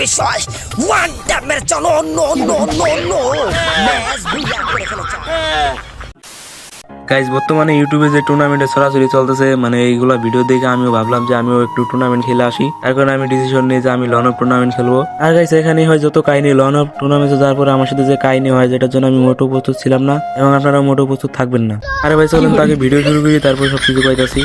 বিষয় ওয়ান ট্যাপের চলো no no no no match করে গাইজ বর্তমানে ইউটিউবে যে টুর্নামেন্টে সরাসরি চলতেছে মানে এইগুলা ভিডিও দেখে আমিও ভাবলাম যে আমিও একটু টুর্নামেন্ট খেলে আসি। তার কারণে আমি ডিসিশন নিয়ে যে আমি লন অফ টুর্নামেন্ট খেলব। আর গাইজ এখানেই হয় যত কাহিনী লন অফ টুর্নামেন্টে যাওয়ার পরে আমার সাথে যে কাহিনী হয়, যেটার জন্য আমি মোটো প্রস্তুত ছিলাম না, এবং আপনারা মোটো প্রস্তুত থাকবেন না। আরে ভাই, চলুন তাকে ভিডিও শুরু করি, তারপর সব কিছু পাইতাছি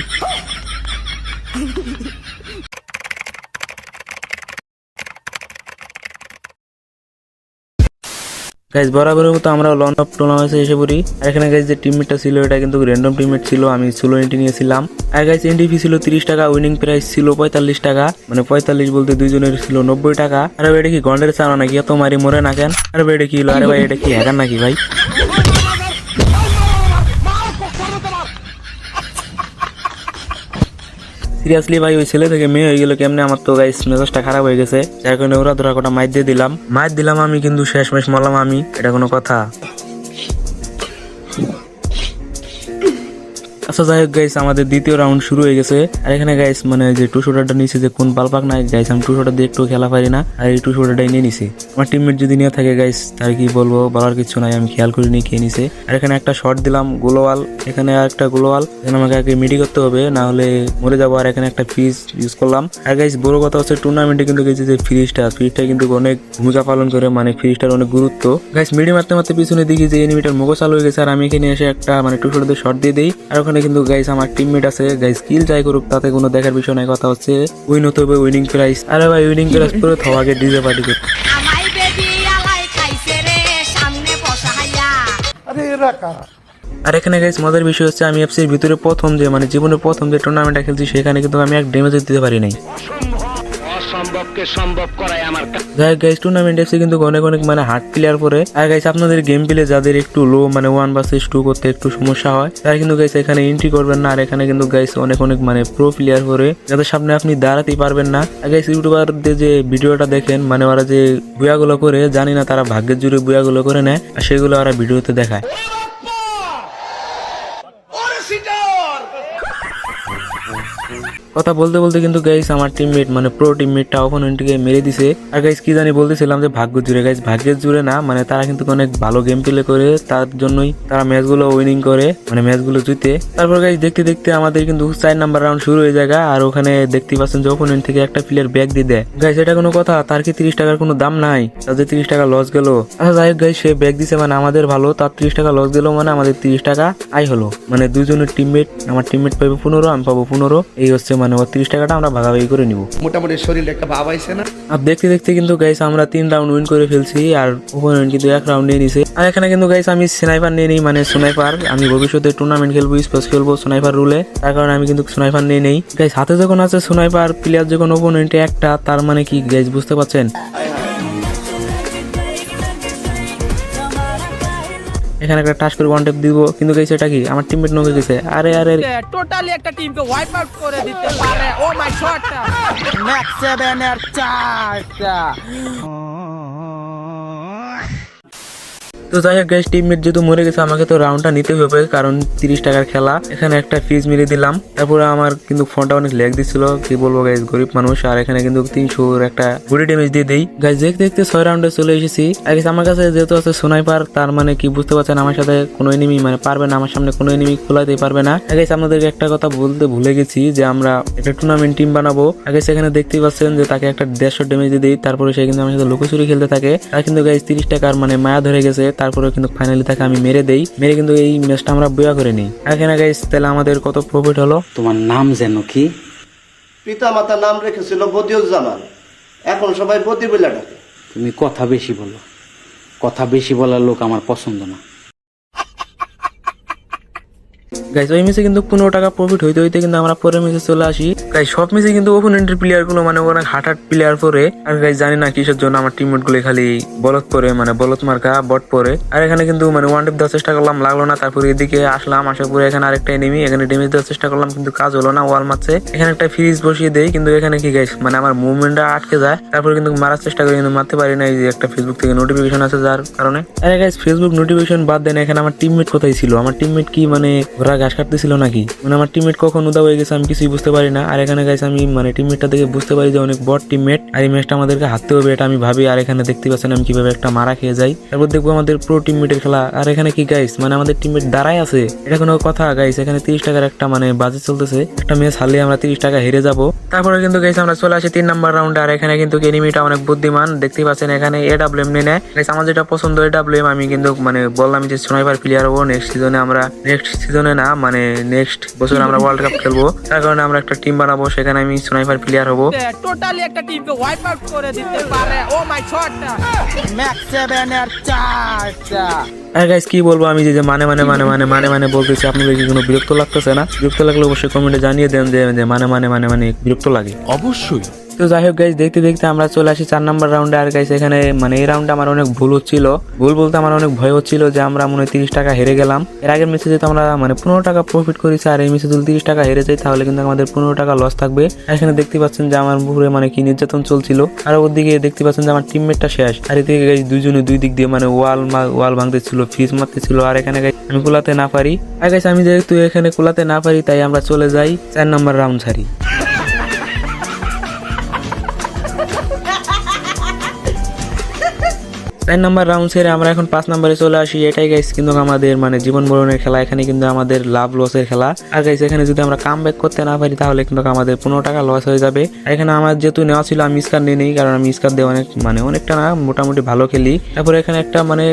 গাইজ বরাবরের মতো আমরা লন অফ টুর্নামেন্টে এসে পড়ি। আর এখানে গাইজ যে টিমমেটটা ছিল, এটা কিন্তু র্যান্ডম টিমমেট ছিল, আমি সোলো এন্ট্রি নিয়েছিলাম। আর গাইজ এন্ট্রি ফি ছিল তিরিশ টাকা উইনিং প্রাইস ছিল পঁয়তাল্লিশ টাকা। মানে পঁয়তাল্লিশ বলতে দুইজনের ছিল নব্বই টাকা। আর এটা কি গন্ডের চালা নাকি? এত মারি মরে না কেন? আর এটা কি? আরে ভাই, এটা কি হ্যাকার নাকি ভাই? সিরিয়াসলি ভাই, ওই ছেলে থেকে মেয়ে হয়ে গেল কেমনে? আমার তো গাইস মেজাজটা খারাপ হয়ে গেছে। যার কারণে ওরা ধরা কটা মাইর দিয়ে দিলাম। মাইর দিলাম আমি, কিন্তু শেষ মেশ মারলাম আমি, এটা কোনো কথা। আচ্ছা যাই হোক গাইস আমাদের দ্বিতীয় রাউন্ড শুরু হয়ে গেছে। আর এখানে গাইস মানে যে টু শোটারটা নিচে যে কোন পালপাক নাই গাইস আমি টু শোটার দিয়ে একটু খেলা পারি না, আর এই টু শোটারটাই নিয়ে নিছি। আমার টিমমেট যদি নিয়ে থাকে গাইস তার কি বলব, বলার কিছু নাই, আমি খেয়াল করে নিয়ে খেয়ে নিছে। আর এখানে একটা শট দিলাম গোলোয়াল এখানে আর একটা গোলোয়াল এখানে আমাকে আগে মিডি করতে হবে, না হলে মরে যাব। আর এখানে একটা ফ্রিজ ইউজ করলাম। আর গাইস বড় কথা হচ্ছে টুর্নামেন্টে কিন্তু গেছে যে ফ্রিজটা ফ্রিজটা কিন্তু অনেক ভূমিকা পালন করে মানে ফ্রিজটার অনেক গুরুত্ব। গাইস মিডি মারতে মারতে পিছনে দেখি যে এনিমিটার মুখো চালু হয়ে গেছে, আর আমি এখানে এসে একটা মানে টু শোটার শট দিয়ে দিই। আর ওখানে কিন্তু গাইস আমার টিমমেট আছে। গাইস স্কিল যাই করুক তাতে কোনো দেখার বিষয় নাই কথা হচ্ছে উইন হতে হবে উইনিং প্রাইস আরে ভাই উইনিং প্রাইস পুরো থাওয়াকে ডিজে পার্টি করতে। আমাই বেবি আলাই খাইছে রে সামনে বসাইয়া আর এখানে গাইস মজার বিষয় হচ্ছে আমি এফসির ভিতরে প্রথম যে মানে জীবনে প্রথম যে টুর্নামেন্টটা খেলছি সেখানে কিন্তু আমি এক ড্যামেজ দিতে পারি নাই। অসম্ভবকে সম্ভব করাই আমার যাই গাইস টুর্নামেন্ট এসে কিন্তু অনেক অনেক মানে হার্ড প্লেয়ার করে আর গাইস আপনাদের গেম প্লে যাদের একটু লো মানে ওয়ান ভার্সেস টু করতে একটু সমস্যা হয়, তারা কিন্তু গাইস এখানে এন্ট্রি করবেন না। আর এখানে কিন্তু গাইস অনেক অনেক মানে প্রো প্লেয়ার করে যাদের সামনে আপনি দাঁড়াতেই পারবেন না। আর গাইস ইউটিউবারদের যে ভিডিওটা দেখেন মানে ওরা যে বুয়াগুলো করে, জানি না তারা ভাগ্যের জুড়ে বুয়াগুলো করে নেয়, আর সেগুলো ওরা ভিডিওতে দেখায়। কথা বলতে বলতে কিন্তু গাইস আমার টিমমেট মানে প্রো টিমমেটটা অপোনেন্টকে মেরে দিছে। আর গাইস কি জানি বলতেছিলাম যে ভাগ্য জুড়ে গাইস ভাগ্যের জুড়ে না মানে তারা কিন্তু অনেক ভালো গেম প্লে করে, তার জন্যই তারা ম্যাচগুলো উইনিং করে মানে ম্যাচগুলো জিতে। তারপর গাইস দেখতে দেখতে আমাদের কিন্তু চার নাম্বার রাউন্ড শুরু হয়ে যায় আর ওখানে দেখতে পাচ্ছেন যে অপোনেন্ট থেকে একটা প্লেয়ার ব্যাগ দিয়ে দেয়। গাইস এটা কোনো কথা, তার কি তিরিশ টাকার কোনো দাম নাই? তাদের তিরিশ টাকা লস গেল। আচ্ছা যাই হোক গাইস সে ব্যাগ দিছে মানে আমাদের ভালো, তার তিরিশ টাকা লস গেল মানে আমাদের তিরিশ টাকা আয় হলো। মানে দুজনের টিমমেট আমার টিমমেট পাবে পনেরো, আমি পাবো পনেরো, এই হচ্ছে মানে ওর তিরিশ টাকাটা আমরা ভাগাভাগি করে নিব। মোটামুটি শরীরে একটা ভাব আইছে না? আর দেখতে দেখতে কিন্তু গাইস আমরা তিন রাউন্ড উইন করে ফেলছি আর ওপোনেন্ট কিন্তু এক রাউন্ড নিয়ে নিছে। আর এখানে কিন্তু গাইস আমি স্নাইপার নিয়ে নিই মানে স্নাইপার আমি ভবিষ্যতে টুর্নামেন্ট খেলব স্পোর্টস খেলব স্নাইপার রুলে তার কারণে আমি কিন্তু স্নাইপার নিয়ে নেই। গাইস হাতে যখন আছে স্নাইপার প্লেয়ার যখন ওপোনেন্টে একটা তার মানে কি গাইস বুঝতে পারছেন? এখানে একটা টাচ করে ওয়ান টেপ দিব। কিন্তু গেছে এটা কি? আমার টিমমেট নকে গেছে। আরে আরে। টোটালি একটা টিমকে ওয়াইপ আউট করে দিতে পারে। Oh my shot max seven এর চারটা। তো যাই হোক গাইস টিমমেট যেহেতু মরে গেছে, আমাকে তো রাউন্ডটা নিতে হবে, কারণ তিরিশ টাকার খেলা। এখানে একটা ফিজ মেরে দিলাম। তারপরে আমার কিন্তু ফোনটা অনেক লেগ দিচ্ছিল কি বলব গাইস গরিব মানুষ, আর এখানে কিন্তু তিনশোর একটা বডি ড্যামেজ দিয়ে দেই। গাইস দেখতে দেখতে ছয় রাউন্ডে চলে এসেছি। আগে আমার কাছে যেহেতু আছে সোনাইপার তার মানে কি বুঝতে পারছেন, আমার সাথে কোনো এনিমি মানে পারবে না, আমার সামনে কোনো এনিমি খোলাতে পারবে না। আগে আপনাদেরকে একটা কথা বলতে ভুলে গেছি যে আমরা একটা টুর্নামেন্ট টিম বানাবো। আগে সেখানে দেখতেই পাচ্ছেন যে তাকে একটা দেড়শো ড্যামেজ দিয়ে দিই। তারপরে সে কিন্তু আমার সাথে লুকোচুরি খেলতে থাকে। তার কিন্তু গাইস তিরিশ টাকার মানে মায়া ধরে গেছে। তারপরে কিন্তু ফাইনালি তাকে আমি মেরে দেই। মেরে কিন্তু এই ম্যাচটা আমরা বয়া করে নিই। এখানে গাইস তাহলে আমাদের কত প্রফিট হলো? তোমার নাম যেন কি? পিতা মাতার নাম রেখেছিল বদিউজ্জামান। এখন সবাই বদি বলে ডাকে। তুমি কথা বেশি বলো। কথা বেশি বলার লোক আমার পছন্দ না। গাইস ওই ম্যাচে কিন্তু পনেরো টাকা প্রফিট হইতে হইতে কিন্তু আমরা পরের ম্যাচে চলে আসি। গাইস সব ম্যাচে কিন্তু ওপোনেন্টের প্লেয়ারগুলো মানে অনেক হাট প্লেয়ার পরে। আর গাইস জানি না কিসের জন্য আমার টিমমেটগুলো খালি বলত পরে মানে বলত মার্কা বট পরে। আর এখানে কিন্তু মানে ওয়ান টেপ দেওয়ার চেষ্টা করলাম, লাগল না। তারপরে এদিকে আসলাম, আসার পরে এখানে আরেকটা এনিমি এখানে ড্যামেজ দেওয়ার চেষ্টা করলাম, কিন্তু কাজ হলো না ওয়াল মারছে। এখানে একটা ফ্রিজ বসিয়ে দেই, কিন্তু এখানে কি গাইস মানে আমার মুভমেন্টটা আটকে যায়। তারপরে কিন্তু মারার চেষ্টা করি, কিন্তু মারতে পারি না। এই যে একটা ফেসবুক থেকে নোটিফিকেশন আছে যার কারণে। আরে গাইস ফেসবুক নোটিফিকেশন বাদ দেন, এখানে আমার টিমমেট কোথায় ছিল? আমার টিমমেট কি মানে ঘোরা ঘাস কাটতেছিল নাকি? মানে আমার টিমমেট কখন উদা হয়ে গেছে আমি কিছুই বুঝতে পারি না। আর এখানে গাইছে আমি মানে টিমমেটটা দেখে বুঝতে পারি যে অনেক বড় টিমমেট আর এই ম্যাচটা আমাদেরকে হারতে হবে এটা আমি ভাবি। আর এখানে দেখতে পাচ্ছেন আমি কীভাবে একটা মারা খেয়ে যাই। তারপর দেখব আমাদের প্রো টিমমেটের খেলা। আর এখানে কি গাইস মানে আমাদের টিমমেট দাঁড়ায় আছে। এটা কোনো কথা গাইস এখানে তিরিশ টাকার একটা মানে বাজে চলতেছে। একটা ম্যাচ হারলে আমরা তিরিশ টাকা হেরে যাব। তারপরে কিন্তু গাইস আমরা চলে আসি তিন নাম্বার রাউন্ডে আর এখানে কিন্তু এনিমিটা অনেক বুদ্ধিমান। দেখতে পাচ্ছেন এখানে এ ডাব্লিউ এম নিয়ে Guys, আমার যেটা পছন্দ এ ডাব্লিউ এম আমি কিন্তু মানে বললাম যে স্নাইপার প্লেয়ার হব নেক্সট সিজনে আমরা। নেক্সট সিজনে না মানে নেক্সট বছর আমরা ওয়ার্ল্ড কাপ খেলব। তার কারণে আমরা একটা টিম বানাবো সেখানে আমি স্নাইপার প্লেয়ার হব। টোটালি একটা টিমকে ওয়াইপ আউট করে দিতে পারে। ও মাই শটটা ম্যাক্স সেভেন এর চারটা। আর গাইস কি বলব আমি যে যে মানে মানে মানে মানে মানে মানে বলতেছি আপনাদের কি কোনো বিরক্ত লাগতেছে না? বিরক্ত লাগলে অবশ্যই কমেন্টে জানিয়ে দেন যে যে মানে মানে মানে মানে বিরক্ত লাগে। অবশ্যই। তো যাই হোক গাইজ দেখতে দেখতে আমরা চলে আসি চার নাম্বার রাউন্ডে আর গাইস এখানে মানে এই রাউন্ডে আমার অনেক ভুল হচ্ছিল। ভুল বলতে আমার অনেক ভয় হচ্ছিল যে আমরা মনে হয় তিরিশ টাকা হেরে গেলাম। এর আগের ম্যাচে যেহেতু আমরা মানে পনেরো টাকা প্রফিট করেছি, আর এই ম্যাচে যদি তিরিশ টাকা হেরে যাই, তাহলে কিন্তু আমাদের পনেরো টাকা লস থাকবে। এখানে দেখতে পাচ্ছেন যে আমার উপরে মানে কি নির্যাতন চলছিল। আর ওদিকে দেখতে পাচ্ছেন যে আমার টিমমেটটা শেষ। আর এদিকে গাইজ দুইজনে দুই দিক দিয়ে মানে ওয়াল ওয়াল ভাঙতেছিল ফ্রিজ মারতেছিল। আর এখানে guys, আমি কুলাতে না পারি। আর গাইস আমি যেহেতু এখানে কুলাতে না পারি, তাই আমরা চলে যাই চার নাম্বার রাউন্ড ছাড়ি। চার নাম্বার রাউন্ড সেরে আমরা এখন পাঁচ নাম্বারে চলে আসি, এটাই গাইস কিন্তু আমাদের মানে জীবন মরণের খেলা, এখানে কিন্তু আমাদের লাভ লসের খেলা। আর গাইস এখানে যদি আমরা কাম ব্যাক করতে না পারি, তাহলে কিন্তু আমাদের পনেরো টাকা লস হয়ে যাবে। এখানে আমার যেহেতু নেওয়া ছিল, আমি স্কার নিয়ে নেই, কারণ আমি স্কার দিয়ে অনেক মানে অনেকটা না, মোটামুটি ভালো খেলি। তারপরে এখানে একটা মানে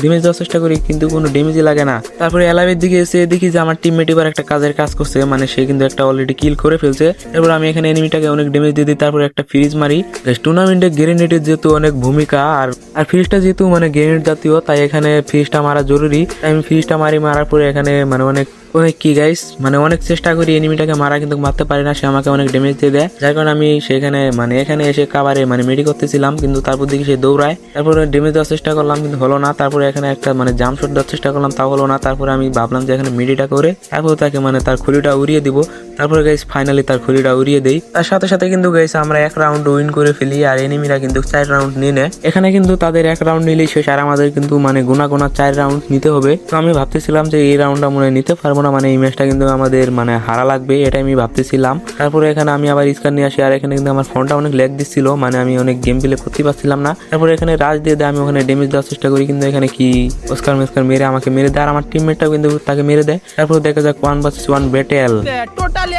ড্যামেজ দেওয়ার চেষ্টা করি, কিন্তু কোনো ড্যামেজই লাগে না। তারপরে এলাবের দিকে এসে দেখি যে আমার টিমমেট এবার একটা কাজের কাজ করছে মানে সে কিন্তু একটা অলরেডি কিল করে ফেলছে। তারপর আমি এখানে এনিমিটাকে অনেক ড্যামেজ দিয়ে দিই, তারপরে একটা ফ্রিজ মারি। টুর্নামেন্টে গ্রেনেডের যেহেতু অনেক ভূমিকা, আর আর ফ্রিজটা যেহেতু মানে গ্রেনেড জাতীয়, তাই এখানে ফ্রিজটা মারা জরুরি। তাই আমি ফ্রিজটা মারি, মারার পরে এখানে মানে অনেক অনেক কি গাইস মানে অনেক চেষ্টা করি এনিমিটাকে মারা, কিন্তু মারতে পারি না, সে আমাকে অনেক ড্যামেজ দিয়ে দেয়। যার কারণে আমি সেখানে মানে এখানে এসে কাবারে মানে মেডি করতেছিলাম, কিন্তু তারপর দিকে সে দৌড়ায়। তারপরে ড্যামেজ দেওয়ার চেষ্টা করলাম, কিন্তু হলো না। তারপরে এখানে একটা মানে জাম শট দেওয়ার চেষ্টা করলাম, তাও হলো না। তারপরে আমি ভাবলাম যে এখানে মেডিটা করে, তারপর তাকে মানে তার খুলিটা উড়িয়ে দিব। তারপরে গাইস ফাইনালি তার খুলিটা উড়িয়ে দেই। তার সাথে সাথে কিন্তু গাইস আমরা এক রাউন্ড উইন করে ফেলি আর এনিমিরা কিন্তু চার রাউন্ড নিয়ে নেয় এখানে কিন্তু তাদের এক রাউন্ড নিলেই শেষ আর আমাদের কিন্তু মানে গোনা গোনা চার রাউন্ড নিতে হবে। তো আমি ভাবতেছিলাম যে এই রাউন্ডটা মনে নিতে পারব না মানে এই ম্যাচটা কিন্তু আমাদের মানে হারা লাগবে এটাই আমি ভাবতেছিলাম। তারপরে এখানে আমি আবার স্কার নিয়ে আসি আর এখানে কিন্তু আমার ফোনটা অনেক ল্যাগ দিচ্ছিল মানে আমি অনেক গেম প্লে করতে পারছিলাম না। তারপরে এখানে রাজ দিয়ে দেয়, আমি ওখানে ড্যামেজ দেওয়ার চেষ্টা করি, কিন্তু এখানে কি ওস্কার মেস্কার মেরে আমাকে মেরে দেয়। আর আমার টিমমেটটাও কিন্তু তাকে মেরে দেয়। তারপর দেখা যাক ওয়ান ভার্সেস ওয়ান ব্যাটেল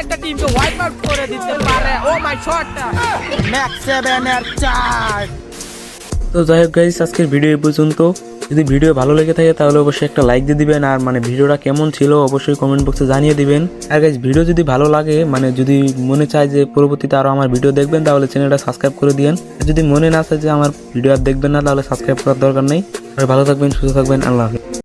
একটা টিমকে আউট করে দিতে পারে। ও মাই শটটা ম্যাক্স এর চার। তো যাই হোক গাইস আজকের ভিডিও পর্যন্ত। যদি ভিডিও ভালো লেগে থাকে, তাহলে অবশ্যই একটা লাইক দিয়ে দিবেন। আর মানে ভিডিওটা কেমন ছিল, অবশ্যই কমেন্ট বক্সে জানিয়ে দিবেন। আর গাইস ভিডিও যদি ভালো লাগে মানে যদি মনে চায় যে পরবর্তীতে আরও আমার ভিডিও দেখবেন, তাহলে চ্যানেলটা সাবস্ক্রাইব করে আর যদি মনে না চায় যে আমার ভিডিও আর দেখবেন না, তাহলে সাবস্ক্রাইব করার দরকার নেই। ভালো থাকবেন, সুস্থ থাকবেন, আল্লাহ হাফিজ।